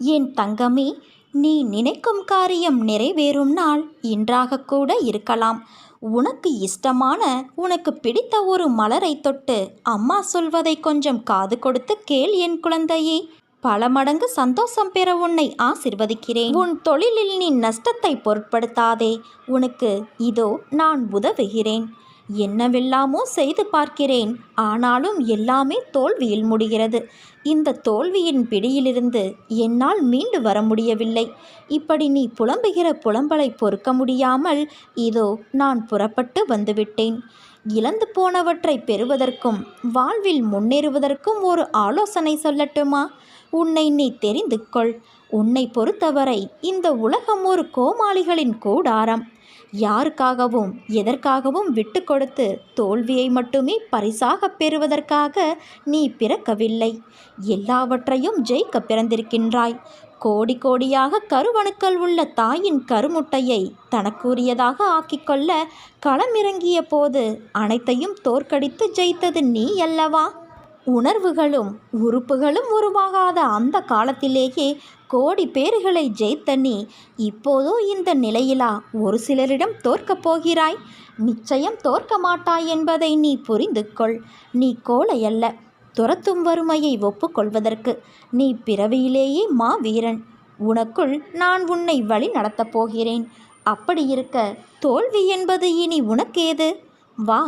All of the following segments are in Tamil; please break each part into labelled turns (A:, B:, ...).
A: என் தங்கமே நீ நினைக்கும் காரியம் நிறைவேறும் நாள் இன்றாக கூட இருக்கலாம். உனக்கு இஷ்டமான உனக்கு பிடித்த ஒரு மலரை தொட்டு அம்மா சொல்வதை கொஞ்சம் காது கொடுத்து கேள் என் குழந்தையே. பல மடங்கு சந்தோஷம் பெற உன்னை ஆசிர்வதிக்கிறேன். உன் தொழிலில் நீ நஷ்டத்தை பொருட்படுத்தாதே. உனக்கு இதோ நான் உதவுகிறேன். என்னவெல்லாமோ செய்து பார்க்கிறேன். ஆனாலும் எல்லாமே தோல்வியில் முடிகிறது. இந்த தோல்வியின் பிடியிலிருந்து என்னால் மீண்டு வர முடியவில்லை. இப்படி நீ புலம்புகிற புலம்பலை பொறுக்க முடியாமல் இதோ நான் புறப்பட்டு வந்துவிட்டேன். இழந்து போனவற்றை பெறுவதற்கும் வாழ்வில் முன்னேறுவதற்கும் ஒரு ஆலோசனை சொல்லட்டுமா? உன்னை நீ தெரிந்து கொள். உன்னை பொறுத்தவரை இந்த உலகம் ஒரு கோமாளிகளின் கூடாரம். யாருக்காகவும் எதற்காகவும் விட்டு கொடுத்து தோல்வியை மட்டுமே பரிசாக பெறுவதற்காக நீ பிறக்கவில்லை. எல்லாவற்றையும் ஜெயிக்க பிறந்திருக்கின்றாய். கோடி கோடியாக கருவணுக்கள் உள்ள தாயின் கருமுட்டையை தனக்குரியதாக ஆக்கிக்கொள்ள களமிறங்கிய போது அனைத்தையும் தோற்கடித்து ஜெயித்தது நீ அல்லவா உணர்வுகளும் உறுப்புகளும் உருவாகாத அந்த காலத்திலேயே கோடி பேர்களை ஜெயித்த நீ இப்போதோ இந்த நிலையிலா? ஒரு சிலரிடம் தோற்கப் போகிறாய். நிச்சயம் தோற்க மாட்டாய் என்பதை நீ புரிந்து கொள் நீ கோழை அல்ல துரத்தும் வறுமையை ஒப்புக்கொள்வதற்கு நீ பிறவியிலேயே மா வீரன் உனக்குள் நான் உன்னை வழி நடத்தப் போகிறேன். அப்படி இருக்க தோல்வி என்பது இனி உனக்கேது? வா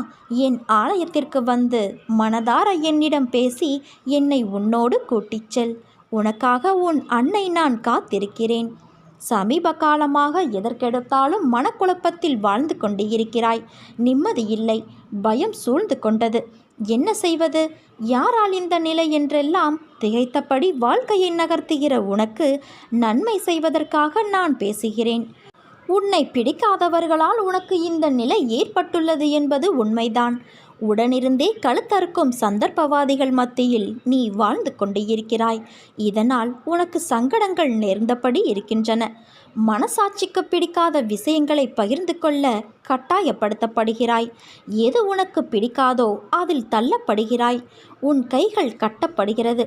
A: என் ஆலயத்திற்கு வந்து மனதார என்னிடம் பேசி என்னை உன்னோடு கூட்டிச் செல். உனக்காக உன் அன்னை நான் காத்திருக்கிறேன். சமீப காலமாக எதற்கெடுத்தாலும் மனக்குழப்பத்தில் வாழ்ந்து கொண்டு இருக்கிறாய் நிம்மதி இல்லை. பயம் சூழ்ந்து கொண்டது. என்ன செய்வது? யாரால் இந்த நிலை என்றெல்லாம் திகைத்தபடி வாழ்க்கையை நகர்த்துகிற உனக்கு நன்மை செய்வதற்காக நான் பேசுகிறேன். உன்னை பிடிக்காதவர்களால் உனக்கு இந்த நிலை ஏற்பட்டுள்ளது என்பது உண்மைதான். உடனிருந்தே கழுத்தறுக்கும் சந்தர்ப்பவாதிகள் மத்தியில் நீ வாழ்ந்து கொண்டு இருக்கிறாய். இதனால் உனக்கு சங்கடங்கள் நேர்ந்தபடி இருக்கின்றன. மனசாட்சிக்கு பிடிக்காத விஷயங்களை பகிர்ந்து கொள்ள கட்டாயப்படுத்தப்படுகிறாய். எது உனக்கு பிடிக்காதோ அதில் தள்ளப்படுகிறாய். உன் கைகள் கட்டப்படுகிறது.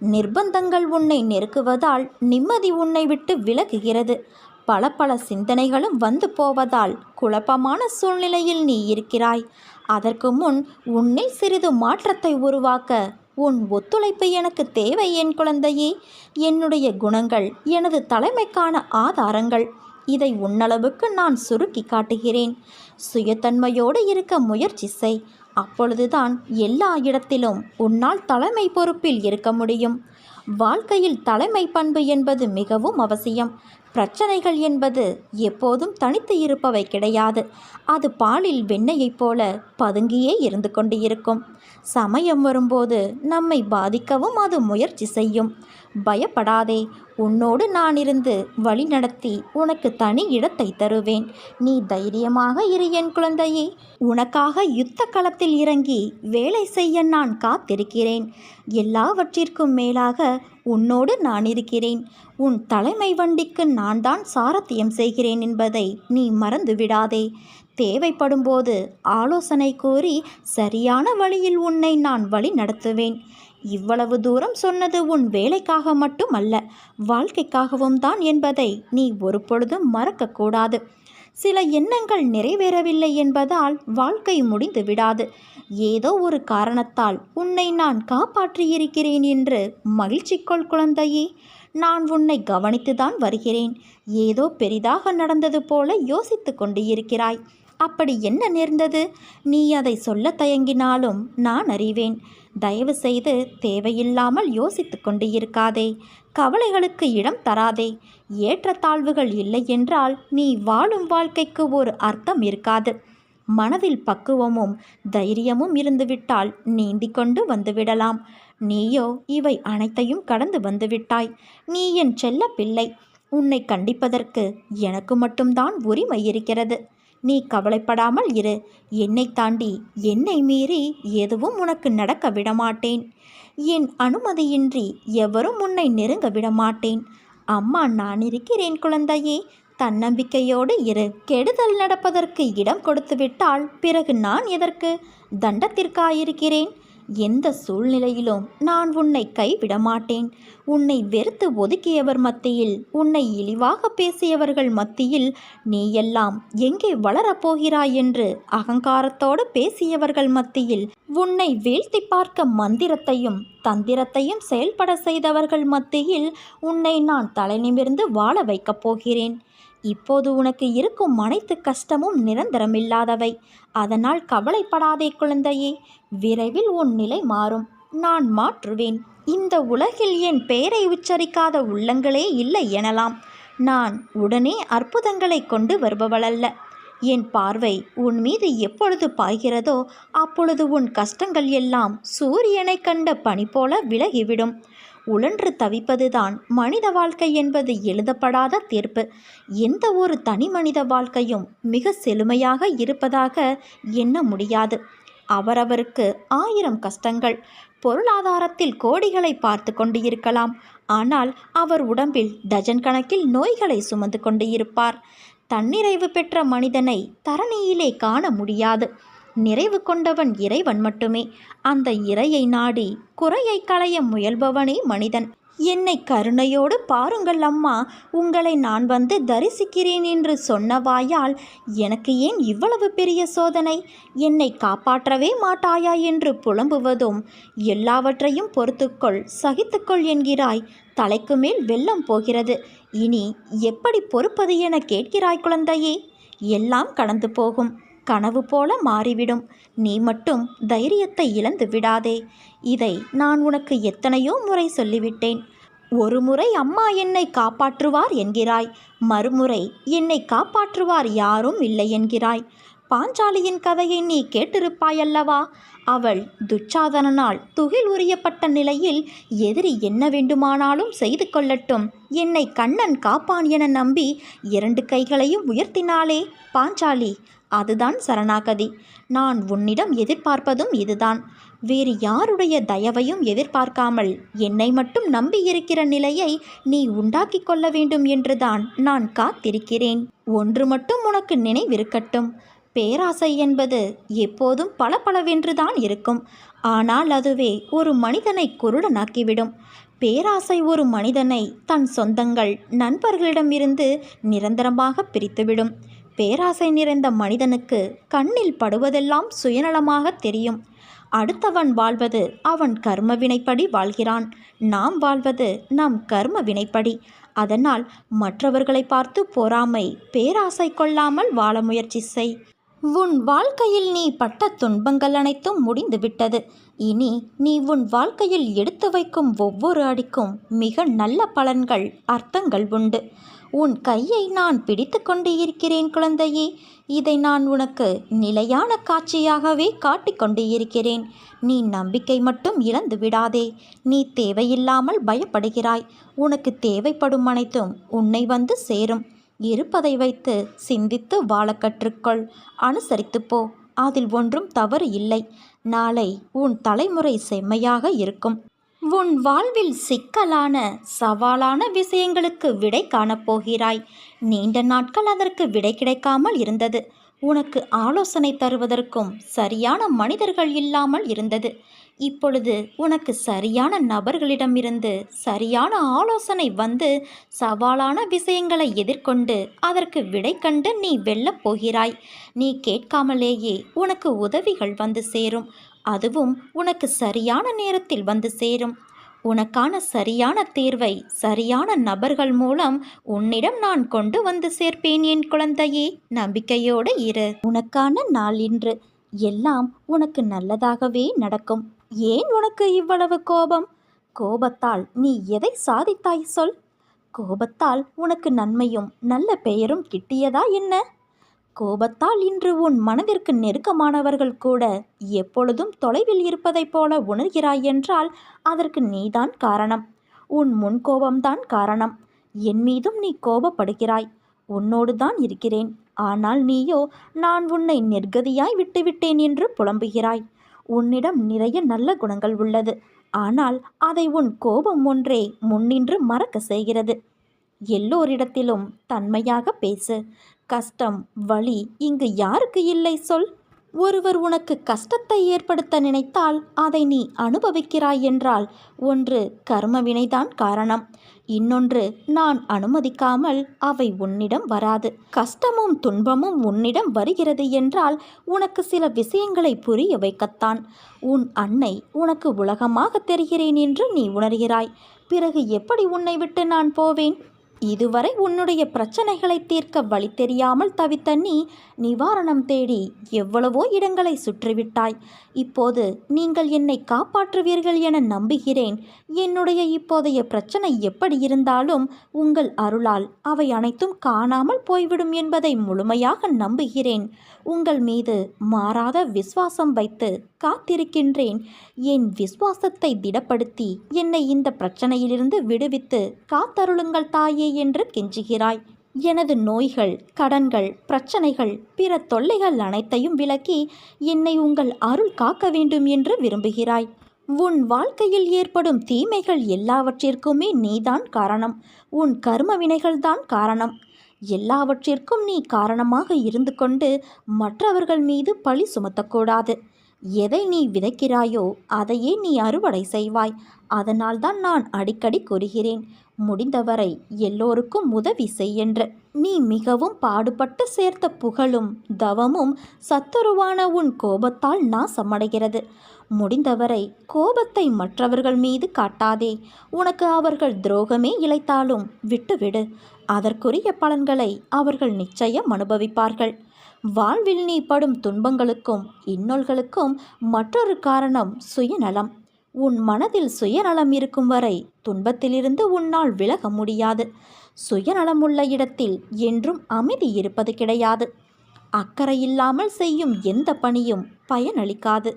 A: நிர்பந்தங்கள் உன்னை நெருக்குவதால் நிம்மதி உன்னை விட்டு விலகுகிறது. பல பல சிந்தனைகளும் வந்து போவதால் குழப்பமான சூழ்நிலையில் நீ இருக்கிறாய். அதற்கு முன் உன்னில் சிறிது மாற்றத்தை உருவாக்க உன் ஒத்துழைப்பு எனக்கு தேவை என் குழந்தையே. என்னுடைய குணங்கள் எனது தலைமைக்கான ஆதாரங்கள் இதை உன்னளவுக்கு நான் சுருக்கி காட்டுகிறேன். சுயத்தன்மையோடு இருக்க முயற்சி செய். அப்பொழுதுதான் எல்லா இடத்திலும் உன்னால் தலைமை பொறுப்பில் இருக்க முடியும். வாழ்க்கையில் தலைமை பண்பு என்பது மிகவும் அவசியம். பிரச்சனைகள் என்பது எப்போதும் தனித்து இருப்பவை கிடையாது. அது பாலில் வெண்ணெயைப் போல பதுங்கியே இருந்து கொண்டு இருக்கும் சமயம் வரும்போது நம்மை பாதிக்கவும் அது முயற்சி செய்யும். பயப்படாதே உன்னோடு நான் இருந்து வழி நடத்தி உனக்கு தனி இடத்தை தருவேன். நீ தைரியமாக இரு என் குழந்தையே. உனக்காக யுத்த களத்தில் இறங்கி வேலை செய்ய நான் காத்திருக்கிறேன். எல்லாவற்றிற்கும் மேலாக உன்னோடு நான் இருக்கிறேன் உன் தலைமை வண்டிக்கு நான் தான் சாரத்தியம் செய்கிறேன் என்பதை நீ மறந்து விடாதே தேவைப்படும்போது ஆலோசனை கூறி சரியான வழியில் உன்னை நான் வழி நடத்துவேன் இவ்வளவு தூரம் சொன்னது உன் வேலைக்காக மட்டும் அல்ல வாழ்க்கைக்காகவும் தான் என்பதை நீ ஒரு பொழுதும் மறக்கக்கூடாது. சில எண்ணங்கள் நிறைவேறவில்லை என்பதால் வாழ்க்கை முடிந்து விடாது. ஏதோ ஒரு காரணத்தால் உன்னை நான் காப்பாற்றியிருக்கிறேன் என்று மகிழ்ச்சி கொள் குழந்தையே. நான் உன்னை கவனித்துதான் வருகிறேன். ஏதோ பெரிதாக நடந்தது போல யோசித்து கொண்டு இருக்கிறாய் அப்படி என்ன நேர்ந்தது? நீ அதை சொல்ல தயங்கினாலும் நான் அறிவேன். தயவு செய்து தேவையில்லாமல் யோசித்து கொண்டு இருக்காதே கவலைகளுக்கு இடம் தராதே. ஏற்றத்தாழ்வுகள் இல்லை என்றால் நீ வாழும் வாழ்க்கைக்கு ஒரு அர்த்தம் இருக்காது. மனதில் பக்குவமும் தைரியமும் இருந்துவிட்டால் நீந்தி கொண்டு வந்துவிடலாம். நீயோ இவை அனைத்தையும் கடந்து வந்துவிட்டாய். நீ என் செல்ல பிள்ளை உன்னை கண்டிப்பதற்கு எனக்கு மட்டும்தான் உரிமை இருக்கிறது. நீ கவலைப்படாமல் இரு. என்னை தாண்டி என்னை மீறி எதுவும் உனக்கு நடக்க விடமாட்டேன். என் அனுமதியின்றி எவரும் உன்னை நெருங்க விடமாட்டேன். அம்மா நான் இருக்கிறேன் குழந்தையே. தன்னம்பிக்கையோடு இரு. கெடுதல் நடப்பதற்கு இடம் கொடுத்துவிட்டால் பிறகு நான் எதற்கு தண்டத்திற்காயிருக்கிறேன்? எந்த சூழ்நிலையிலும் நான் உன்னை கைவிட மாட்டேன் உன்னை வெறுத்து ஒதுக்கியவர் மத்தியில் உன்னை இழிவாக பேசியவர்கள் மத்தியில் நீ எல்லாம் எங்கே வளரப்போகிறாய் என்று அகங்காரத்தோடு பேசியவர்கள் மத்தியில் உன்னை வீழ்த்தி பார்க்க மந்திரத்தையும் தந்திரத்தையும் செயல்பட செய்தவர்கள் மத்தியில் உன்னை நான் தலைநிமிர்ந்து வாழ வைக்கப் போகிறேன். இப்போது உனக்கு இருக்கும் அனைத்து கஷ்டமும் நிரந்தரமில்லாதவை. அதனால் கவலைப்படாதே குழந்தையே. விரைவில் உன் நிலை மாறும். நான் மாற்றுவேன். இந்த உலகில் என் பெயரை உச்சரிக்காத உள்ளங்களே இல்லை எனலாம். நான் உடனே அற்புதங்களை கொண்டு வருபவளல்ல. என் பார்வை உன் மீது எப்பொழுது பாய்கிறதோ அப்பொழுது உன் கஷ்டங்கள் எல்லாம் சூரியனை கண்ட பனி போல விலகிவிடும். உழன்று தவிப்பதுதான் மனித வாழ்க்கை என்பது எழுதப்படாத தீர்ப்பு. எந்த ஒரு தனி மனித வாழ்க்கையும் மிக செழுமையாக இருப்பதாக எண்ண முடியாது. அவரவருக்கு ஆயிரம் கஷ்டங்கள் பொருளாதாரத்தில் கோடிகளை பார்த்து கொண்டு இருக்கலாம் ஆனால் அவர் உடம்பில் டஜன் கணக்கில் நோய்களை சுமந்து கொண்டு இருப்பார் தன்னிறைவு பெற்ற மனிதனை தரணியிலே காண முடியாது. நிறைவு கொண்டவன் இறைவன் மட்டுமே. அந்த இறையை நாடி குறையை களைய முயல்பவனே மனிதன். என்னை கருணையோடு பாருங்கள் அம்மா உங்களை நான் வந்து தரிசிக்கிறேன் என்று சொன்ன வாயால் எனக்கு ஏன் இவ்வளவு பெரிய சோதனை? என்னை காப்பாற்றவே மாட்டாயா என்று புலம்புவதும் எல்லாவற்றையும் பொறுத்துக்கொள் சகித்துக்கொள் என்கிறாய். தலைக்கு மேல் வெள்ளம் போகிறது. இனி எப்படி பொறுப்பது என கேட்கிறாய் குழந்தையே? எல்லாம் கடந்து போகும். கனவு போல மாறிவிடும். நீ மட்டும் தைரியத்தை இழந்து விடாதே. இதை நான் உனக்கு எத்தனையோ முறை சொல்லிவிட்டேன். ஒரு முறை அம்மா என்னை காப்பாற்றுவார் என்கிறாய். மறுமுறை என்னை காப்பாற்றுவார் யாரும் இல்லை என்கிறாய். பாஞ்சாலியின் கதையை நீ கேட்டிருப்பாயல்லவா? அவள் துச்சாதனனால் துகில் உரியப்பட்ட நிலையில் எதிரி என்ன வேண்டுமானாலும் செய்து கொள்ளட்டும். என்னை கண்ணன் காப்பான் என நம்பி இரண்டு கைகளையும் உயர்த்தினாளே. பாஞ்சாலி அதுதான் சரணாகதி. நான் உன்னிடம் எதிர்பார்ப்பதும் இதுதான். வேறு யாருடைய தயவையும் எதிர்பார்க்காமல் என்னை மட்டும் நம்பியிருக்கிற நிலையை நீ உண்டாக்கிக் கொள்ள வேண்டும் என்றுதான் நான் காத்திருக்கிறேன். ஒன்று மட்டும் உனக்கு நினைவிருக்கட்டும். பேராசை என்பது எப்போதும் பளபளவென்றுதான் இருக்கும். ஆனால் அதுவே ஒரு மனிதனை குருடனாக்கிவிடும். பேராசை ஒரு மனிதனை தன் சொந்தங்கள் நண்பர்களிடமிருந்து நிரந்தரமாக பிரித்துவிடும். பேராசை நிறைந்த மனிதனுக்கு கண்ணில் படுவதெல்லாம் சுயநலமாக தெரியும். அடுத்தவன் வாழ்வது அவன் கர்ம வினைப்படி வாழ்கிறான். நாம் வாழ்வது நம் கர்ம வினைப்படி அதனால் மற்றவர்களை பார்த்து பொறாமை பேராசை கொள்ளாமல் வாழ முயற்சி செய். உன் வாழ்க்கையில் நீ பட்ட துன்பங்கள் அனைத்தும் முடிந்துவிட்டது. இனி நீ உன் வாழ்க்கையில் எடுத்து வைக்கும் ஒவ்வொரு அடிக்கும் மிக நல்ல பலன்கள் அர்த்தங்கள் உண்டு. உன் கையை நான் பிடித்து கொண்டு இருக்கிறேன் குழந்தையே. இதை நான் உனக்கு நிலையான காட்சியாகவே காட்டிக்கொண்டு இருக்கிறேன். நீ நம்பிக்கை மட்டும் இழந்து விடாதே. நீ தேவையில்லாமல் பயப்படுகிறாய். உனக்கு தேவைப்படும் அனைத்தும் உன்னை வந்து சேரும். இருப்பதை வைத்து சிந்தித்து வாழ கற்றுக்கொள். அனுசரித்து போ. அதில் ஒன்றும் தவறு இல்லை. நாளை உன் தலைமுறை செம்மையாக இருக்கும். உன் வாழ்வில் சிக்கலான சவாலான விஷயங்களுக்கு விடை காணப்போகிறாய் நீண்ட நாட்கள் அதற்கு விடை கிடைக்காமல் இருந்தது. உனக்கு ஆலோசனை தருவதற்கும் சரியான மனிதர்கள் இல்லாமல் இருந்தது. இப்பொழுது உனக்கு சரியான நபர்களிடமிருந்து சரியான ஆலோசனை வந்து சவாலான விஷயங்களை எதிர்கொண்டு அதற்கு விடை கண்டு நீ வெல்லப் போகிறாய். நீ கேட்காமலேயே உனக்கு உதவிகள் வந்து சேரும். அதுவும் உனக்கு சரியான நேரத்தில் வந்து சேரும். உனக்கான சரியான தீர்வை சரியான நபர்கள் மூலம் உன்னிடம் நான் கொண்டு வந்து சேர்ப்பேன் என் குழந்தையே. நம்பிக்கையோடு இரு. உனக்கான நாள் இன்று. எல்லாம் உனக்கு நல்லதாகவே நடக்கும். ஏன் உனக்கு இவ்வளவு கோபம்? கோபத்தால் நீ எதை சாதித்தாய் சொல்? கோபத்தால் உனக்கு நன்மையும் நல்ல பெயரும் கிட்டியதா என்ன? கோபத்தால் இன்று உன் மனதிற்கு நெருக்கமானவர்கள் கூட எப்பொழுதும் தொலைவில் இருப்பதைப் போல உணர்கிறாய் என்றால் அதற்கு நீதான் காரணம். உன் முன்கோபம்தான் காரணம். என் மீதும் நீ கோபப்படுகிறாய். உன்னோடு தான் இருக்கிறேன். ஆனால் நீயோ நான் உன்னை நிர்கதியாய் விட்டுவிட்டேன் என்று புலம்புகிறாய். உன்னிடம் நிறைய நல்ல குணங்கள் உள்ளது. ஆனால் அதை உன் கோபம் ஒன்றே முன்னின்று மறக்க செய்கிறது. எல்லோரிடத்திலும் தன்மையாக பேசு. கஷ்டம் வலி இங்கு யாருக்கு இல்லை சொல். ஒருவர் உனக்கு கஷ்டத்தை ஏற்படுத்த நினைத்தால் அதை நீ அனுபவிக்கிறாய் என்றால் ஒன்று கர்மவினைதான் காரணம். இன்னொன்று நான் அனுமதிக்காமல் அவை உன்னிடம் வராது. கஷ்டமும் துன்பமும் உன்னிடம் வருகிறது என்றால் உனக்கு சில விஷயங்களை புரிய வைக்கத்தான். உன் அன்னை உனக்கு உலகமாக தெரிகிறேன் என்று நீ உணர்கிறாய். பிறகு எப்படி உன்னை விட்டு நான் போவேன்? இதுவரை உன்னுடைய பிரச்சனைகளை தீர்க்க வழி தெரியாமல் தவித்த நீ நிவாரணம் தேடி எவ்வளவோ இடங்களை சுற்றிவிட்டாய். இப்போது நீங்கள் என்னை காப்பாற்றுவீர்கள் என நம்புகிறேன். என்னுடைய இப்போதைய பிரச்சனை எப்படி இருந்தாலும் உங்கள் அருளால் அவை அனைத்தும் காணாமல் போய்விடும் என்பதை முழுமையாக நம்புகிறேன். உங்கள் மீது மாறாத விசுவாசம் வைத்து காத்திருக்கின்றேன். என் விசுவாசத்தை திடப்படுத்தி என்னை இந்த பிரச்சனையிலிருந்து விடுவித்து காத்தருளுங்கள் தாயே என்று கெஞ்சுகிறாய். எனது நோய்கள் கடன்கள் பிரச்சனைகள் பிற தொல்லைகள் அனைத்தையும் விலக்கி என்னை உங்கள் அருள் காக்க வேண்டும் என்று விரும்புகிறாய். உன் வாழ்க்கையில் ஏற்படும் தீமைகள் எல்லாவற்றிற்குமே நீதான் காரணம். உன் கர்ம வினைகள்தான் காரணம். எல்லாவற்றிற்கும் நீ காரணமாக இருந்து கொண்டு மற்றவர்கள் மீது பழி சுமத்தக்கூடாது. எதை நீ விதைக்கிறாயோ அதையே நீ அறுவடை செய்வாய். அதனால்தான் நான் அடிக்கடி கூறுகிறேன். முடிந்தவரை எல்லோருக்கும் உதவி செய்யென்று. நீ மிகவும் பாடுபட்டு சேர்த்த புகழும் தவமும் சத்துருவான உன் கோபத்தால் நாசமடைகிறது. முடிந்தவரை கோபத்தை மற்றவர்கள் மீது காட்டாதே. உனக்கு அவர்கள் துரோகமே இழைத்தாலும் விட்டுவிடு. அதற்குரிய பலன்களை அவர்கள் நிச்சயம் அனுபவிப்பார்கள். வாழ்வில் நீ படும் துன்பங்களுக்கும் இன்னொல்களுக்கும் மற்றொரு காரணம் சுயநலம். உன் மனதில் சுயநலம் இருக்கும் வரை துன்பத்திலிருந்து உன்னால் விலக முடியாது. சுயநலமுள்ள இடத்தில் என்றும் அமைதி இருப்பது கிடையாது. அக்கறை இல்லாமல் செய்யும் எந்த பணியும் பயனளிக்காது.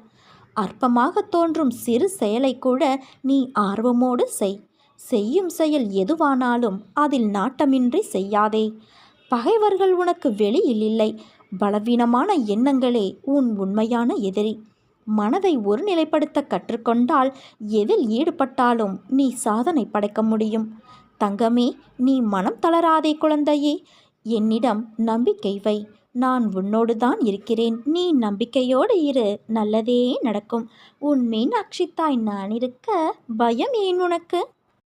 A: அற்பமாக தோன்றும் சிறு செயலை கூட நீ ஆர்வமோடு செய். செய்யும் செயல் எதுவானாலும் அதில் நாட்டமின்றி செய்யாதே. பகைவர்கள் உனக்கு வெளியில் இல்லை. பலவீனமான எண்ணங்களே உன் உண்மையான எதிரி. மனதை ஒருநிலைப்படுத்த கற்றுக்கொண்டால் எதில் ஈடுபட்டாலும் நீ சாதனை படைக்க முடியும். தங்கமே நீ மனம் தளராதே குழந்தையே. என்னிடம் நம்பிக்கை வை. நான் உன்னோடு தான் இருக்கிறேன். நீ நம்பிக்கையோடு இரு. நல்லதே நடக்கும். உன் மீனாட்சி தாய் நான் இருக்க பயம் ஏன் உனக்கு?